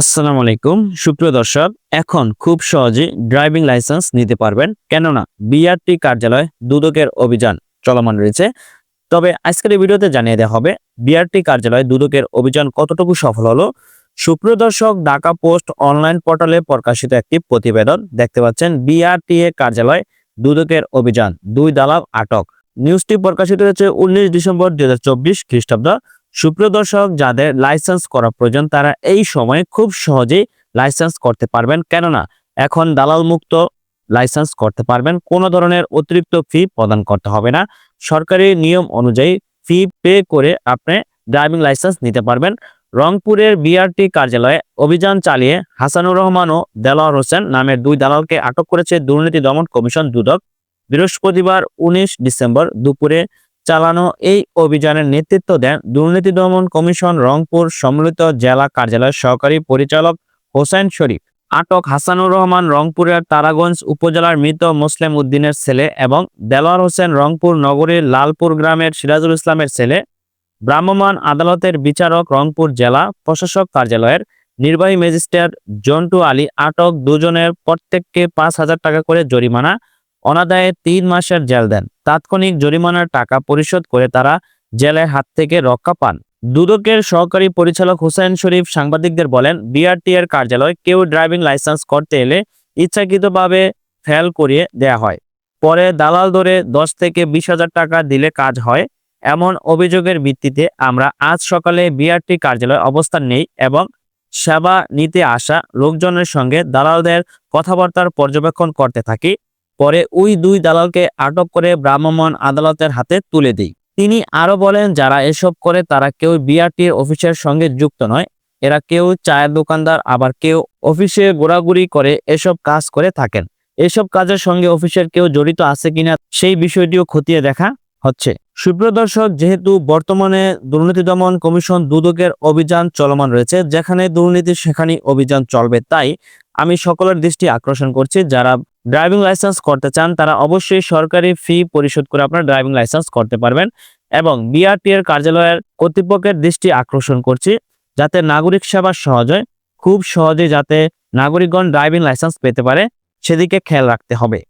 আসসালামু আলাইকুম। সুপ্রিয় দর্শক, এখন খুব সহজে ড্রাইভিং লাইসেন্স নিতে পারবেন, কেননা বিআরটি কার্যালয় দুদকের অভিযান চলমান রয়েছে। তবে আজকের ভিডিওতে জানিয়ে দেওয়া হবে, বিআরটি কার্যালয় দুদকের অভিযান কতটুকু সফল হলো। সুপ্রিয় দর্শক, ঢাকা পোস্ট অনলাইন পোর্টালে প্রকাশিত একটি প্রতিবেদন দেখতে পাচ্ছেন বিআরটিএ কার্যালয় দুদকের অভিযান দুই দালাল আটক। নিউজটি প্রকাশিত হয়েছে উনিশ ডিসেম্বর দুই হাজার চব্বিশ খ্রিস্টাব্দ। সুপ্রিয় দর্শক, যাদের লাইসেন্স করা প্রয়োজন, তারা এই সময়ে খুব সহজেই লাইসেন্স করতে পারবেন। কেননা, এখন দালাল মুক্ত লাইসেন্স করতে পারবেন। কোনো ধরনের অতিরিক্ত ফি প্রদান করতে হবে না। সরকারি নিয়ম অনুযায়ী ফি পে করে আপনি ড্রাইভিং লাইসেন্স নিতে পারবেন। রংপুরের বিআরটি কার্যালয়ে অভিযান চালিয়ে হাসানুর রহমান ও দেলোয়ার হোসেন নামের দুই দালালকে আটক করেছে দুর্নীতি দমন কমিশন দুদক। বৃহস্পতিবার উনিশ ডিসেম্বর দুপুরে চালানো এই অভিযানের নেতৃত্ব দেন দুর্নীতি দমন কমিশন রংপুর সম্মিলিত জেলা কার্যালয়ের সহকারী পরিচালক হোসেন শরীফ। আটক হাসানুর রহমান রংপুরের তারাগঞ্জ উপজেলার মৃত মুসলিম উদ্দিনের ছেলে এবং দেলোয়ার হোসেন রংপুর নগরীর লালপুর গ্রামের সিরাজুল ইসলামের ছেলে। ভ্রাম্যমাণ আদালতের বিচারক রংপুর জেলা প্রশাসক কার্যালয়ের নির্বাহী ম্যাজিস্ট্রেট জন্টু আলী আটক দুজনের প্রত্যেককে পাঁচ হাজার টাকা করে জরিমানা অনাদায়ে তিন মাসের জেল দেন। তাৎক্ষণিক জরিমানার টাকা পরিশোধ করে তারা জেলের হাত থেকে রক্ষা পান। দুদকের সহকারী পরিচালক হুসাইন শরীফ সাংবাদিকদের বলেন বিআরটি এর কার্যালয় কেউ ড্রাইভিং লাইসেন্স করতে এলে ইচ্ছাকৃতভাবে ফেল করিয়ে দেয়া হয়। পরে দালাল ধরে দশ থেকে বিশ হাজার টাকা দিলে কাজ হয়। এমন অভিযোগের ভিত্তিতে আমরা আজ সকালে বিআরটি কার্যালয়ে অবস্থান নেই এবং সেবা নিতে আসা লোকজনের সঙ্গে দালালদের কথাবার্তার পর্যবেক্ষণ করতে থাকি। পরে ওই দুই দালালকে আটক করে ভ্রাম্যমাণ আদালতের হাতে তুলে দিই। তিনি আরও বলেন, যারা এসব করে তারা কেউ বিআরটির অফিসের সঙ্গে যুক্ত নয়। এরা কেউ চায়ের দোকানদার, আবার কেউ অফিসে ঘোরাঘুরি করে এসব কাজ করে থাকেন। এসব কাজের সঙ্গে অফিসের কেউ জড়িত আছে কিনা সেই বিষয়টিও খতিয়ে দেখা হচ্ছে। সুপ্রিয় দর্শক, যেহেতু বর্তমানে দুর্নীতি দমন কমিশন দুদকের অভিযান চলমান রয়েছে, যেখানে দুর্নীতি সেখানে অভিযান চলবে, তাই আমি সকলের দৃষ্টি আকর্ষণ করছি, যারা ড্রাইভিং লাইসেন্স করতে চান, তারা অবশ্যই সরকারি ফি পরিশোধ করে আপনার ড্রাইভিং লাইসেন্স করতে পারবেন এবং বিআরটি এর কার্যালয়ের কর্তৃপক্ষের দৃষ্টি আকর্ষণ করছি যাতে নাগরিক সেবা সহজ হয়। খুব সহজে যাতে নাগরিকগণ ড্রাইভিং লাইসেন্স পেতে পারে, সেদিকে খেয়াল রাখতে হবে।